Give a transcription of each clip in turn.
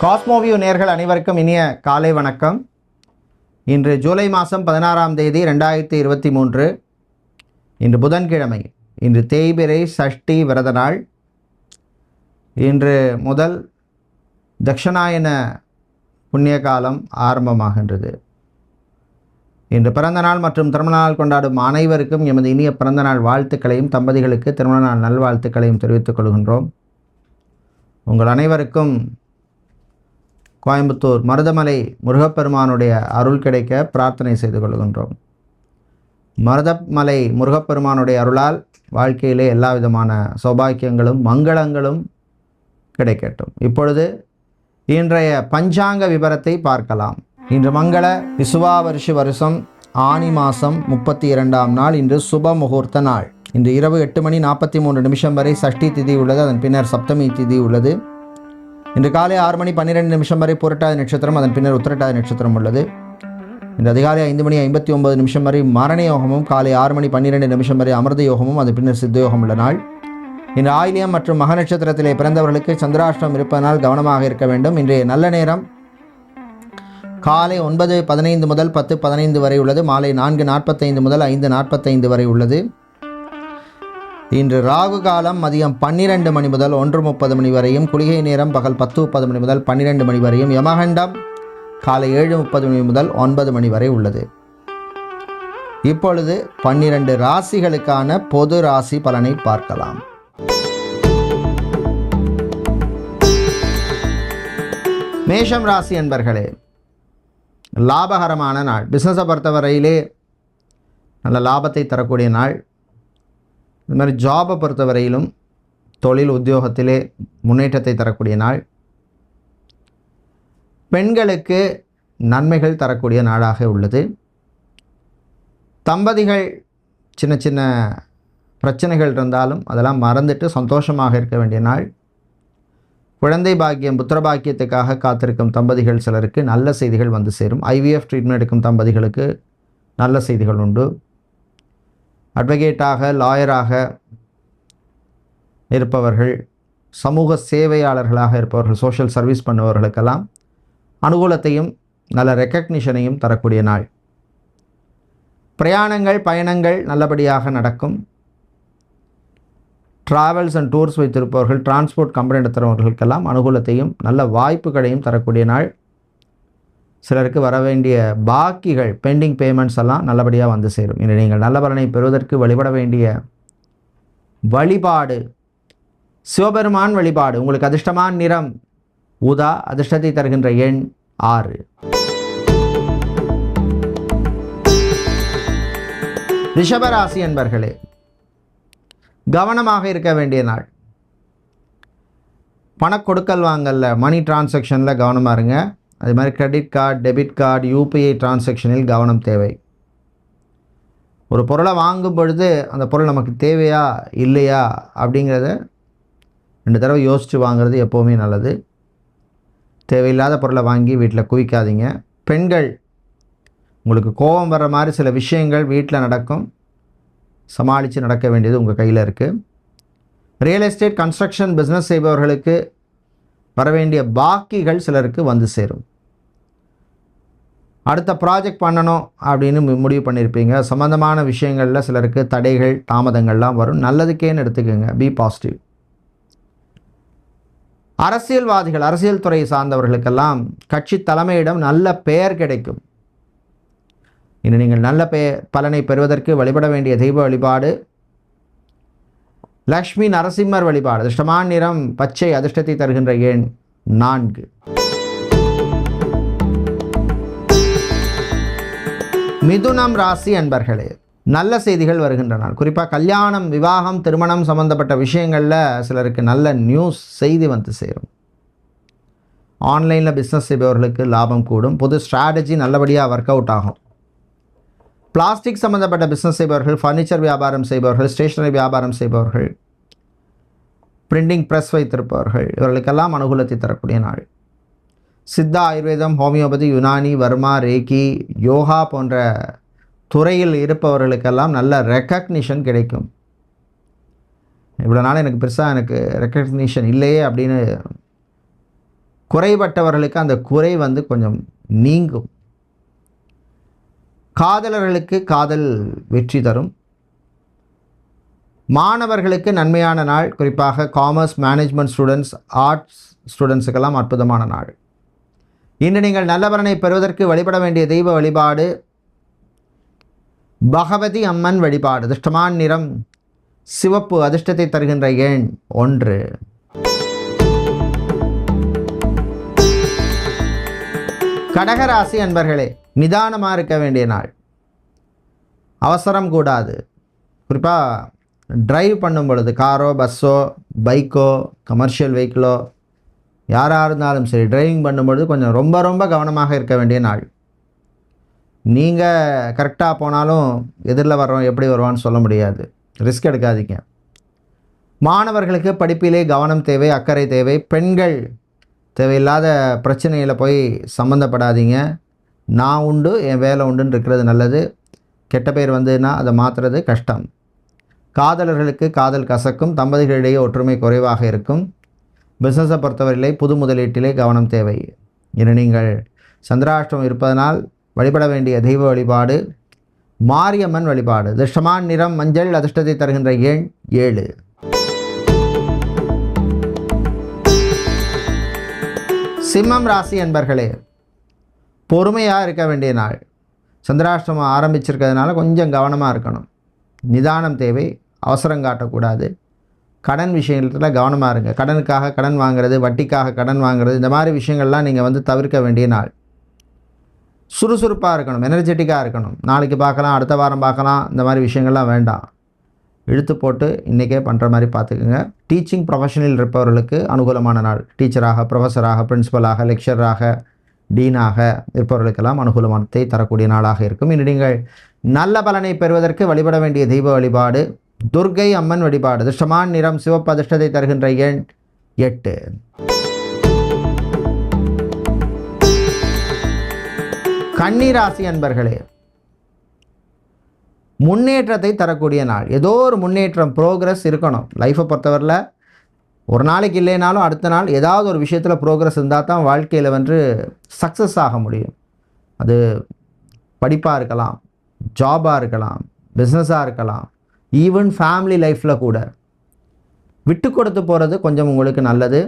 Cosmoview நேர்கள் அனைவருக்கும் இனிய காலை வணக்கம். இன்று ஜூலை மாதம் பதினாறாம் தேதி ரெண்டாயிரத்தி இருபத்தி மூன்று. இன்று புதன்கிழமை இன்று தேய்பிரை சஷ்டி விரத நாள். இன்று முதல் தக்ஷணாயன புண்ணிய காலம் ஆரம்பமாகின்றது. இன்று பிறந்த நாள் மற்றும் திருமண நாள் கொண்டாடும் அனைவருக்கும் எமது இனிய பிறந்த நாள் வாழ்த்துக்களையும் தம்பதிகளுக்கு திருமண நாள் நல்வாழ்த்துக்களையும் தெரிவித்துக் கொள்கின்றோம். உங்கள் அனைவருக்கும் கோயம்புத்தூர் மருதமலை முருகப்பெருமானுடைய அருள் கிடைக்க பிரார்த்தனை செய்து கொள்கின்றோம். மருதமலை முருகப்பெருமானுடைய அருளால் வாழ்க்கையிலே எல்லா விதமான சௌபாக்கியங்களும் மங்களங்களும் கிடைக்கட்டும். இப்பொழுது இன்றைய பஞ்சாங்க விவரத்தை பார்க்கலாம். இன்று மங்கள விசுவாவருஷ வருஷம் ஆனி மாதம் முப்பத்தி இரண்டாம் நாள் இன்று சுப முகூர்த்த நாள். இன்று இரவு எட்டு மணி நாற்பத்தி மூன்று நிமிஷம் வரை சஷ்டி திதி உள்ளது அதன் பின்னர் சப்தமி திதி உள்ளது. இன்று காலை ஆறு மணி பன்னிரெண்டு நிமிஷம் வரை புரட்டாதி நட்சத்திரம் அதன் பின்னர் உத்திரட்டாதி நட்சத்திரம் உள்ளது. இன்று அதிகாலை ஐந்து மணி ஐம்பத்தி ஒன்பது நிமிஷம் வரை மரண யோகமும் காலை ஆறு மணி பன்னிரெண்டு நிமிஷம் வரை அமிர்த யோகமும் அதன் பின்னர் சித்த யோகம் உள்ள நாள். இன்று ஆயிலியம் மற்றும் மக நட்சத்திரத்திலே பிறந்தவர்களுக்கு சந்திராஷ்டம் இருப்பதனால் கவனமாக இருக்க வேண்டும். இன்றைய நல்ல நேரம் காலை ஒன்பது பதினைந்து முதல் பத்து பதினைந்து வரை உள்ளது. மாலை நான்கு நாற்பத்தைந்து முதல் ஐந்து நாற்பத்தைந்து வரை உள்ளது. இன்று ராகு காலம் மதியம் பன்னிரண்டு மணி முதல் ஒன்று முப்பது மணி வரையும் குளிகை நேரம் பகல் பத்து முப்பது மணி முதல் பன்னிரெண்டு மணி வரையும் யமகண்டம் காலை ஏழு முப்பது மணி முதல் ஒன்பது மணி வரை உள்ளது. இப்பொழுது பன்னிரண்டு ராசிகளுக்கான பொது ராசி பலனை பார்க்கலாம். மேஷம் ராசி என்பர்களே லாபகரமான நாள். பிஸ்னஸை பொறுத்தவரையிலே நல்ல லாபத்தை தரக்கூடிய நாள். இது மாதிரி ஜாபை பொறுத்தவரையிலும் தொழில் உத்தியோகத்திலே முன்னேற்றத்தை தரக்கூடிய நாள். பெண்களுக்கு நன்மைகள் தரக்கூடிய நாளாக உள்ளது. தம்பதிகள் சின்ன சின்ன பிரச்சனைகள் இருந்தாலும் அதெல்லாம் மறந்துட்டு சந்தோஷமாக இருக்க வேண்டிய நாள். குழந்தை பாக்கியம் புத்திர பாக்கியத்துக்காக காத்திருக்கும் தம்பதிகள் சிலருக்கு நல்ல செய்திகள் வந்து சேரும். ஐவிஎஃப் ட்ரீட்மெண்ட் எடுக்கும் தம்பதிகளுக்கு நல்ல செய்திகள் உண்டு. அட்வொகேட்டாக லாயராக இருப்பவர்கள் சமூக சேவையாளர்களாக இருப்பவர்கள் சோஷியல் சர்வீஸ் பண்ணுபவர்களுக்கெல்லாம் அனுகூலத்தையும் நல்ல ரெக்கக்னிஷனையும் தரக்கூடிய நாள். பிரயாணங்கள் பயணங்கள் நல்லபடியாக நடக்கும். ட்ராவல்ஸ் அண்ட் டூர்ஸ் வைத்திருப்பவர்கள் டிரான்ஸ்போர்ட் கம்பெனி நடத்துகிறவர்களுக்கெல்லாம் அனுகூலத்தையும் நல்ல வாய்ப்புகளையும் தரக்கூடிய நாள். சிலருக்கு வர வேண்டிய பாக்கிகள் பெண்டிங் பேமெண்ட்ஸ் எல்லாம் நல்லபடியாக வந்து சேரும். இன்று நீங்கள் நல்ல பலனை பெறுவதற்கு வழிபட வேண்டிய வழிபாடு சிவபெருமான் வழிபாடு உங்களுக்கு அதிர்ஷ்டமான நிறம் உதா அதிர்ஷ்டத்தை தருகின்ற எண் ஆறு. ரிஷபராசி என்பர்களே கவனமாக இருக்க வேண்டிய நாள். பணக்கொடுக்கல் வாங்கல்ல மணி டிரான்சாக்ஷனில் கவனமாக இருங்க. அது மாதிரி credit card debit card UPI டிரான்சாக்ஷனில் கவனம் தேவை. ஒரு பொருளை வாங்கும் பொழுது அந்த பொருள் நமக்கு தேவையா இல்லையா அப்படிங்கிறத ரெண்டு தடவை யோசித்து வாங்குறது எப்போவுமே நல்லது. தேவையில்லாத பொருளை வாங்கி வீட்டில் குவிக்காதீங்க. பெண்கள் உங்களுக்கு கோபம் வர்ற மாதிரி சில விஷயங்கள் வீட்டில் நடக்கும். சமாளித்து நடக்க வேண்டியது உங்கள் கையில் இருக்குது ரியல் எஸ்டேட் கன்ஸ்ட்ரக்ஷன் பிஸ்னஸ் செய்பவர்களுக்கு வர வேண்டிய பாக்கிகள் சிலருக்கு வந்து சேரும். அடுத்த ப்ராஜெக்ட் பண்ணணும் அப்படின்னு முடிவு பண்ணியிருப்பீங்க சம்மந்தமான விஷயங்களில் சிலருக்கு தடைகள் தாமதங்கள்லாம் வரும். நல்லதுக்கேன்னு எடுத்துக்கோங்க. பி பாசிட்டிவ் அரசியல்வாதிகள் அரசியல் துறை சார்ந்தவர்களுக்கெல்லாம் கட்சி தலைமையிடம் நல்ல பெயர் கிடைக்கும். இன்று நீங்கள் நல்ல பெயர் பலனை பெறுவதற்கு வழிபட வேண்டிய தெய்வ வழிபாடு லக்ஷ்மி நரசிம்மர் வழிபாடு அதிர்ஷ்டமான நிறம் பச்சை அதிர்ஷ்டத்தை தருகின்ற எண் நான்கு. மிதுனம் ராசி அன்பர்களே நல்ல செய்திகள் வருகின்றன. குறிப்பாக கல்யாணம் விவாகம் திருமணம் சம்பந்தப்பட்ட விஷயங்களில் சிலருக்கு நல்ல நியூஸ் செய்தி வந்து சேரும். ஆன்லைனில் பிஸ்னஸ் செய்பவர்களுக்கு லாபம் கூடும். புது ஸ்ட்ராட்டஜி நல்லபடியாக ஒர்க் அவுட் ஆகும். பிளாஸ்டிக் சம்மந்தப்பட்ட பிஸ்னஸ் செய்பவர்கள் ஃபர்னிச்சர் வியாபாரம் செய்பவர்கள் ஸ்டேஷனரி வியாபாரம் செய்பவர்கள் பிரிண்டிங் ப்ரெஸ் வைத்திருப்பவர்கள் இவர்களுக்கெல்லாம் அனுகூலத்தை தரக்கூடிய நாள். சித்தா ஆயுர்வேதம் ஹோமியோபதி யுனானி வர்மா ரேக்கி யோகா போன்ற துறையில் இருப்பவர்களுக்கெல்லாம் நல்ல ரெக்கக்னிஷன் கிடைக்கும். இவ்வளோ நாள் எனக்கு பெருசாக எனக்கு ரெக்கக்னிஷன் இல்லையே அப்படின்னு குறைபட்டவர்களுக்கு அந்த குறை வந்து கொஞ்சம் நீங்கும். காதலர்களுக்கு காதல் வெற்றி தரும். மாணவர்களுக்கு நன்மையான நாள் குறிப்பாக காமர்ஸ் மேனேஜ்மெண்ட் ஸ்டூடெண்ட்ஸ் ஆர்ட்ஸ் ஸ்டூடெண்ட்ஸுக்கெல்லாம் அற்புதமான நாள். இன்று நீங்கள் நல்லவரனை பெறுவதற்கு வழிபட வேண்டிய தெய்வ வழிபாடு பகவதி அம்மன் வழிபாடு அதிர்ஷ்டமான நிறம் சிவப்பு அதிர்ஷ்டத்தை தருகின்ற எண் ஒன்று. கடகராசி அன்பர்களே நிதானமாக இருக்க வேண்டிய நாள். அவசரம் கூடாது. குறிப்பாக ட்ரைவ் பண்ணும் பொழுது காரோ பஸ்ஸோ பைக்கோ கமர்ஷியல் வெஹிக்கிளோ யாராக இருந்தாலும் சரி டிரைவிங் பண்ணும்பொழுது கொஞ்சம் ரொம்ப ரொம்ப கவனமாக இருக்க வேண்டிய நாள். நீங்கள் கரெக்டாக போனாலும் எதிரில் வர்றோம் எப்படி வருவான்னு சொல்ல முடியாது. ரிஸ்க் எடுக்காதீங்க. மாணவர்களுக்கு படிப்பிலே கவனம் தேவை அக்கறை தேவை. பெண்கள் தேவையில்லாத பிரச்சனையில் போய் சம்மந்தப்படாதீங்க நான் உண்டு என் வேலை உண்டுன்னு இருக்கிறது நல்லது. கெட்ட பேர் வந்ததுன்னா அதை மாற்றுறது கஷ்டம். காதலர்களுக்கு காதல் கசக்கும் தம்பதிகளிடையே ஒற்றுமை குறைவாக இருக்கும். பிஸ்னஸை பொறுத்தவரையிலே புது முதலீட்டிலே கவனம் தேவை. என நீங்கள் சந்திராஷ்டம் இருப்பதனால் வழிபட வேண்டிய தெய்வ வழிபாடு மாரியம்மன் வழிபாடு. திருஷ்டமான் நிறம் மஞ்சள் அதிர்ஷ்டத்தை தருகின்ற எண் ஏழு. சிம்மம் ராசி என்பர்களே பொறுமையாக இருக்க வேண்டிய நாள். சந்திராஷ்டமம் ஆரம்பிச்சிருக்கிறதுனால கொஞ்சம் கவனமாக இருக்கணும். நிதானம் தேவை அவசரம் காட்டக்கூடாது. கடன் விஷயத்தில் கவனமாக இருங்க. கடனுக்காக கடன் வாங்குறது வட்டிக்காக கடன் வாங்குறது இந்த மாதிரி விஷயங்கள்லாம் நீங்கள் வந்து தவிர்க்க வேண்டிய நாள். சுறுசுறுப்பாக இருக்கணும் எனர்ஜெட்டிக்காக இருக்கணும். நாளைக்கு பார்க்கலாம் அடுத்த வாரம் பார்க்கலாம் இந்த மாதிரி விஷயங்கள்லாம் வேண்டாம். இழுத்து போட்டு இன்றைக்கே பண்ணுற மாதிரி பார்த்துக்குங்க. டீச்சிங் ப்ரொஃபஷனில் இருப்பவர்களுக்கு அனுகூலமான நாள். டீச்சராக ப்ரொஃபஸராக பிரின்ஸிபலாக லெக்சராக டீனாக இருப்பவர்களுக்கெல்லாம் அனுகூலமானத்தை தரக்கூடிய நாளாக இருக்கும். இன்று நீங்கள் நல்ல பலனை பெறுவதற்கு வழிபட வேண்டிய தெய்வ வழிபாடு துர்கை அம்மன் வழிபாடு அதிர்ஷ்டமான நிறம் சிவப்பு அதிர்ஷ்டத்தை தருகின்ற எண் எட்டு. கன்னிராசி அன்பர்களே முன்னேற்றத்தை தரக்கூடிய நாள். ஏதோ ஒரு முன்னேற்றம் ப்ரோக்ரஸ் இருக்கணும். லைஃப்பை பொறுத்தவரையில் ஒரு நாளைக்கு இல்லைனாலும் அடுத்த நாள் ஏதாவது ஒரு விஷயத்தில் ப்ரோக்ரஸ் இருந்தால் தான் வாழ்க்கையில் வந்து சக்ஸஸ் ஆக முடியும். அது படிப்பாக இருக்கலாம் ஜாபாக இருக்கலாம் பிஸ்னஸாக இருக்கலாம் ஈவன் ஃபேமிலி லைஃப்பில் கூட. விட்டு கொடுத்து போகிறது கொஞ்சம் உங்களுக்கு நல்லது.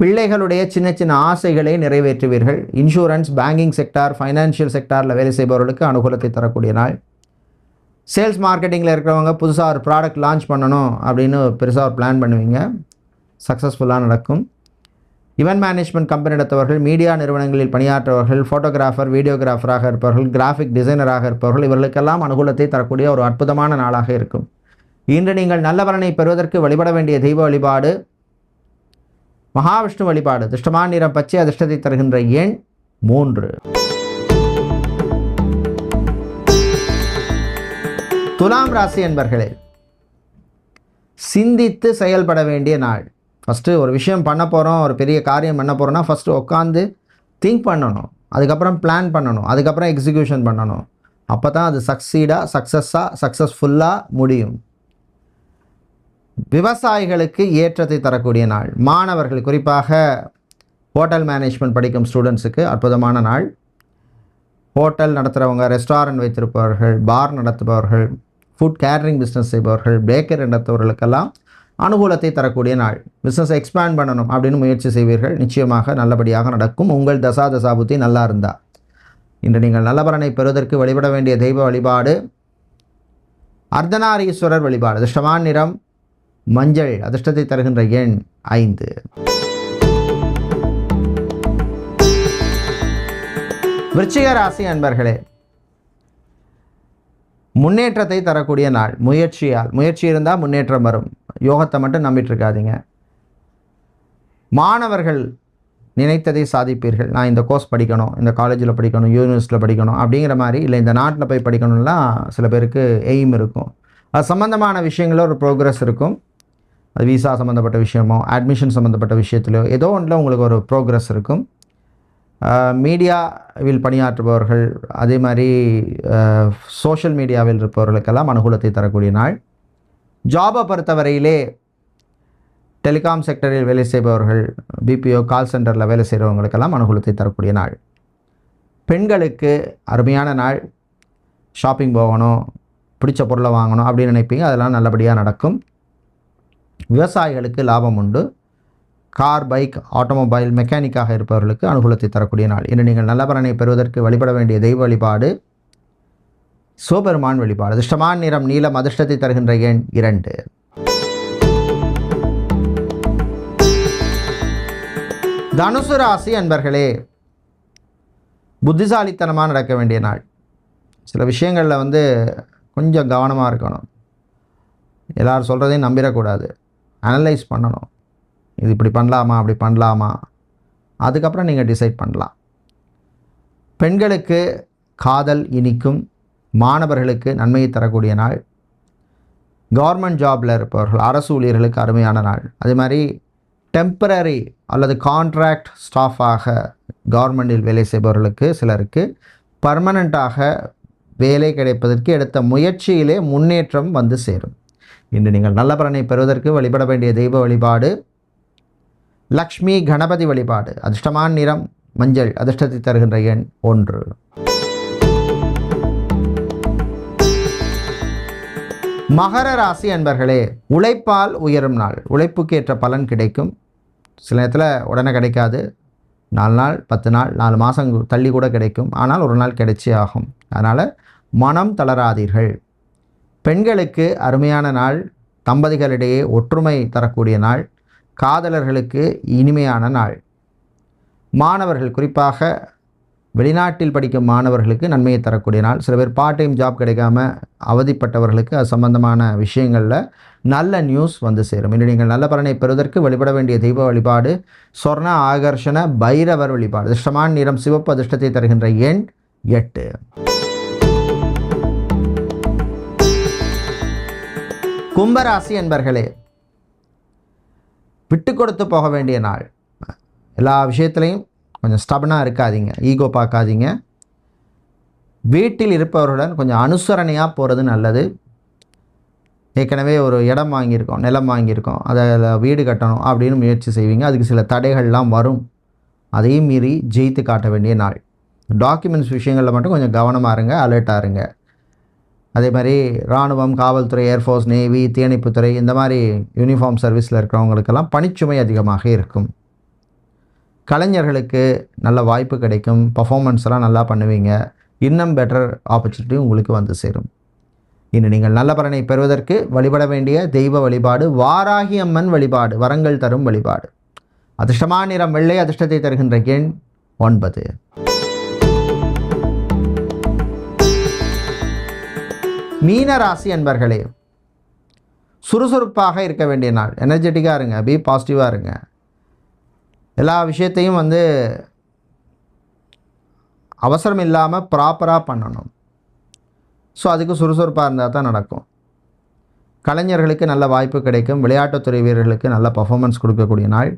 பிள்ளைகளுடைய சின்ன சின்ன ஆசைகளை நிறைவேற்றுவீர்கள். இன்சூரன்ஸ் பேங்கிங் செக்டார் ஃபைனான்ஷியல் செக்டாரில் வேலை செய்பவர்களுக்கு அனுகூலத்தை தரக்கூடிய நாள். சேல்ஸ் மார்க்கெட்டிங்கில் இருக்கிறவங்க புதுசாக ஒரு ப்ராடக்ட் லான்ச் பண்ணணும் அப்படின்னு பெருசாக ஒரு பிளான் பண்ணுவீங்க. சக்ஸஸ்ஃபுல்லாக நடக்கும். இவெண்ட் மேனேஜ்மெண்ட் கம்பெனி நடத்தவர்கள் மீடியா நிறுவனங்களில் பணியாற்றவர்கள் ஃபோட்டோகிராஃபர் வீடியோகிராஃபராக இருப்பவர்கள் கிராஃபிக் டிசைனராக இருப்பவர்கள் இவர்களுக்கெல்லாம் அனுகூலத்தை தரக்கூடிய ஒரு அற்புதமான நாளாக இருக்கும். இன்று நீங்கள் நல்ல பலனை பெறுவதற்கு வழிபட வேண்டிய தெய்வ வழிபாடு மகாவிஷ்ணு வழிபாடு அதிர்ஷ்டமான நிறம் பச்சை அதிர்ஷ்டத்தை தருகின்ற எண் மூன்று. துலாம் ராசி என்பர்களே சிந்தித்து செயல்பட வேண்டிய நாள். ஃபஸ்ட்டு ஒரு விஷயம் பண்ண போகிறோம் ஒரு பெரிய காரியம் பண்ண போகிறோன்னா ஃபஸ்ட்டு உட்காந்து திங்க் பண்ணணும். அதுக்கப்புறம் பிளான் பண்ணணும். அதுக்கப்புறம் எக்ஸிக்யூஷன் பண்ணணும். அப்போ தான் அது சக்சீடாக சக்ஸஸாக சக்ஸஸ்ஃபுல்லாக முடியும். விவசாயிகளுக்கு ஏற்றத்தை தரக்கூடிய நாள். மாணவர்கள் குறிப்பாக ஹோட்டல் மேனேஜ்மெண்ட் படிக்கும் ஸ்டூடெண்ட்ஸுக்கு அற்புதமான நாள். ஹோட்டல் நடத்துகிறவங்க ரெஸ்டாரண்ட் வைத்திருப்பவர்கள் பார் நடத்துபவர்கள் ஃபுட் கேட்ரிங் பிஸ்னஸ் செய்பவர்கள் பேக்கர் நடத்துபவர்களுக்கெல்லாம் அனுகூலத்தை தரக்கூடிய நாள். பிஸ்னஸை எக்ஸ்பேண்ட் பண்ணணும் அப்படின்னு முயற்சி செய்வீர்கள். நிச்சயமாக நல்லபடியாக நடக்கும். உங்கள் தசா தசாபுத்தி நல்லா இருந்தா. இன்று நீங்கள் நல்ல பலனை பெறுவதற்கு வழிபட வேண்டிய தெய்வ வழிபாடு அர்த்தநாரீஸ்வரர் வழிபாடு. அதிர்ஷ்டமான நிறம் மஞ்சள் அதிர்ஷ்டத்தை தருகின்ற எண் ஐந்து. விருச்சிக ராசி அன்பர்களே முன்னேற்றத்தை தரக்கூடிய நாள். முயற்சியால். முயற்சி இருந்தால் முன்னேற்றம் வரும். யோகத்தை மட்டும் நம்பிட்டு இருக்காதீங்க மாணவர்கள் நினைத்ததை சாதிப்பீர்கள். நான் இந்த கோர்ஸ் படிக்கணும் இந்த காலேஜில் படிக்கணும் யூனிவர்சிட்டியில் படிக்கணும் அப்படிங்கிற மாதிரி இல்லை இந்த நாட்டில் போய் படிக்கணும்லாம் சில பேருக்கு எய்ம் இருக்கும். அது சம்மந்தமான விஷயங்களில் ஒரு ப்ரோக்ரஸ் இருக்கும். அது விசா சம்மந்தப்பட்ட விஷயமோ அட்மிஷன் சம்மந்தப்பட்ட விஷயத்திலோ ஏதோ ஒன்றில் உங்களுக்கு ஒரு ப்ரோக்ரஸ் இருக்கும். மீடியாவில் பணியாற்றுபவர்கள் அதே மாதிரி சோஷியல் மீடியாவில் இருப்பவர்களுக்கெல்லாம் அனுகூலத்தை தரக்கூடிய நாள். ஜாபை பொறுத்தவரையிலே டெலிகாம் செக்டரில் வேலை செய்பவர்கள் பிபிஓ கால் சென்டரில் வேலை செய்கிறவங்களுக்கெல்லாம் அனுகூலத்தை தரக்கூடிய நாள். பெண்களுக்கு அருமையான நாள். ஷாப்பிங் போகணும் பிடிச்ச பொருளை வாங்கணும் அப்படின்னு நினைப்பீங்க அதெல்லாம் நல்லபடியாக நடக்கும். விவசாயிகளுக்கு லாபம் உண்டு. கார் பைக் ஆட்டோமொபைல் மெக்கானிக்காக இருப்பவர்களுக்கு அனுகூலத்தை தரக்கூடிய நாள். இன்று நீங்கள் நல்ல பலனை பெறுவதற்கு வழிபட வேண்டிய தெய்வ வழிபாடு சிவபெருமான் வழிபாடு. அதிர்ஷ்டமான நிறம் நீளம் அதிர்ஷ்டத்தை தருகின்ற எண் இரண்டு. தனுசு ராசி அன்பர்களே புத்திசாலித்தனமாக நடக்க வேண்டிய நாள். சில விஷயங்களில் வந்து கொஞ்சம் கவனமாக இருக்கணும். எல்லோரும் சொல்கிறதையும் நம்பிடக்கூடாது. அனலைஸ் பண்ணணும். இது இப்படி பண்ணலாமா அப்படி பண்ணலாமா? அதுக்கப்புறம் நீங்கள் டிசைட் பண்ணலாம். பெண்களுக்கு காதல் இனிக்கும் மாணவர்களுக்கு நன்மையை தரக்கூடிய நாள். கவர்மெண்ட் ஜாபில் இருப்பவர்கள் அரசு ஊழியர்களுக்கு அருமையான நாள். அதே மாதிரி டெம்பரரி அல்லது கான்ட்ராக்ட் ஸ்டாஃபாக கவர்மெண்டில் வேலை செய்பவர்களுக்கு சிலருக்கு பர்மனண்ட்டாக வேலை கிடைப்பதற்கு எடுத்த முயற்சியிலே முன்னேற்றம் வந்து சேரும். இன்று நீங்கள் நல்ல பலனை பெறுவதற்கு வழிபட வேண்டிய தெய்வ வழிபாடு லக்ஷ்மி கணபதி வழிபாடு. அதிர்ஷ்டமான நிறம் மஞ்சள் அதிர்ஷ்டத்தை தருகின்ற எண் ஒன்று. மகர ராசி அன்பர்களே உழைப்பால் உயரும் நாள். உழைப்புக்கு ஏற்ற பலன் கிடைக்கும். சில நேரத்தில் உடனே கிடைக்காது. நாலு நாள் பத்து நாள் நாலு மாதம் தள்ளி கூட கிடைக்கும். ஆனால் ஒரு நாள் கிடைச்சே ஆகும். அதனால் மனம் தளராதீர்கள். பெண்களுக்கு அருமையான நாள். தம்பதிகளிடையே ஒற்றுமை தரக்கூடிய நாள். காதலர்களுக்கு இனிமையான நாள். மாணவர்கள் குறிப்பாக வெளிநாட்டில் படிக்கும் மாணவர்களுக்கு நன்மையை தரக்கூடிய நாள். சில பேர் பார்ட் டைம் ஜாப் கிடைக்காம அவதிப்பட்டவர்களுக்கு அது சம்பந்தமான விஷயங்களில் நல்ல நியூஸ் வந்து சேரும். இன்று நீங்கள் நல்ல பலனை பெறுவதற்கு வழிபட வேண்டிய தெய்வ வழிபாடு சொர்ண ஆகர்ஷண பைரவர் வழிபாடு. அதிர்ஷ்டமான நிறம் சிவப்பு அதிர்ஷ்டத்தை தருகின்ற எண் எட்டு. கும்பராசி என்பர்களே விட்டு கொடுத்து போக வேண்டிய நாள். எல்லா விஷயத்துலையும் கொஞ்சம் ஸ்டபனாக இருக்காதீங்க. ஈகோ பார்க்காதீங்க வீட்டில் இருப்பவர்களுடன் கொஞ்சம் அனுசரணையாக போகிறது நல்லது. ஏற்கனவே ஒரு இடம் வாங்கியிருக்கோம் நிலம் வாங்கியிருக்கோம். அதில் வீடு கட்டணும் அப்படின்னு முயற்சி செய்வீங்க. அதுக்கு சில தடைகள்லாம் வரும். அதையும் மீறி ஜெயித்து காட்ட வேண்டிய நாள். டாக்குமெண்ட்ஸ் விஷயங்களில் மட்டும் கொஞ்சம் கவனமாக இருங்க அலர்ட்டாக இருங்க. அதே மாதிரி இராணுவம் காவல்துறை ஏர்ஃபோர்ஸ் நேவி தீயணைப்புத்துறை இந்த மாதிரி யூனிஃபார்ம் சர்வீஸில் இருக்கிறவங்களுக்கெல்லாம் பணிச்சுமை அதிகமாக இருக்கும். கலைஞர்களுக்கு நல்ல வாய்ப்பு கிடைக்கும். பர்ஃபார்மன்ஸ் எல்லாம் நல்லா பண்ணுவீங்க. இன்னும் பெட்டர் ஆப்பர்ச்சுனிட்டி உங்களுக்கு வந்து சேரும். இன்று நீங்கள் நல்ல பலனை பெறுவதற்கு வழிபட வேண்டிய தெய்வ வழிபாடு வாராகி அம்மன் வழிபாடு வரங்கள் தரும் வழிபாடு. அதிர்ஷ்டமான நிறம் வெள்ளை அதிர்ஷ்டத்தை தருகின்ற எண் ஒன்பது. மீன ராசி அன்பர்களே சுறுசுறுப்பாக இருக்க வேண்டிய நாள். எனர்ஜெட்டிக்காக இருங்க பி பாசிட்டிவாக இருங்க. எல்லா விஷயத்தையும் வந்து அவசரம் இல்லாமல் ப்ராப்பராக பண்ணணும். ஸோ அதுக்கு சுறுசுறுப்பாக இருந்தால் தான் நடக்கும். கலைஞர்களுக்கு நல்ல வாய்ப்பு கிடைக்கும். விளையாட்டுத்துறை வீரர்களுக்கு நல்ல பர்ஃபார்மன்ஸ் கொடுக்கக்கூடிய நாள்.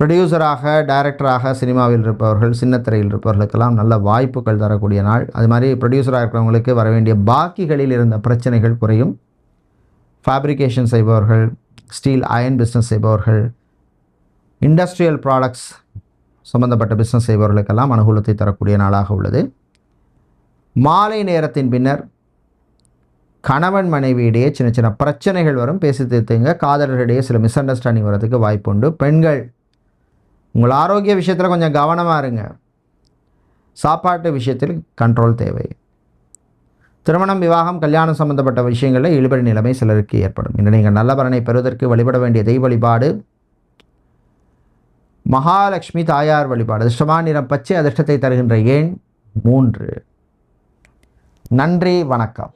ப்ரொடியூசராக டைரக்டராக சினிமாவில் இருப்பவர்கள் சின்னத்திரையில் இருப்பவர்களுக்கெல்லாம் நல்ல வாய்ப்புகள் தரக்கூடிய நாள். அது மாதிரி ப்ரொடியூசராக இருக்கிறவங்களுக்கு வர வேண்டிய பாக்கிகளில் இருந்த பிரச்சனைகள் குறையும். ஃபேப்ரிகேஷன் செய்பவர்கள் ஸ்டீல் அயன் பிஸ்னஸ் செய்பவர்கள் இண்டஸ்ட்ரியல் ப்ராடக்ட்ஸ் சம்பந்தப்பட்ட பிஸ்னஸ் செய்பவர்களுக்கெல்லாம் அனுகூலத்தை தரக்கூடிய நாளாக உள்ளது. மாலை நேரத்தின் பின்னர் கணவன் மனைவியிடையே சின்ன சின்ன பிரச்சனைகள் வரும். பேசி தீர்த்துங்க. காதலர்களிடையே சில மிஸ் அண்டர்ஸ்டாண்டிங் வரதுக்கு வாய்ப்புண்டு. பெண்கள் உங்கள் ஆரோக்கிய விஷயத்தில் கொஞ்சம் கவனமாக இருங்க. சாப்பாட்டு விஷயத்தில் கண்ட்ரோல் தேவை. திருமணம் விவாகம் கல்யாணம் சம்பந்தப்பட்ட விஷயங்களில் இழுபறி நிலைமை சிலருக்கு ஏற்படும். இன்று நீங்கள் நல்ல பலனை பெறுவதற்கு வழிபட வேண்டிய தெய்வ வழிபாடு மகாலட்சுமி தாயார் வழிபாடு அதிர்ஷ்டமான நிறம் பச்சை அதிர்ஷ்டத்தை தருகின்ற ஏன்? மூன்று. நன்றி வணக்கம்.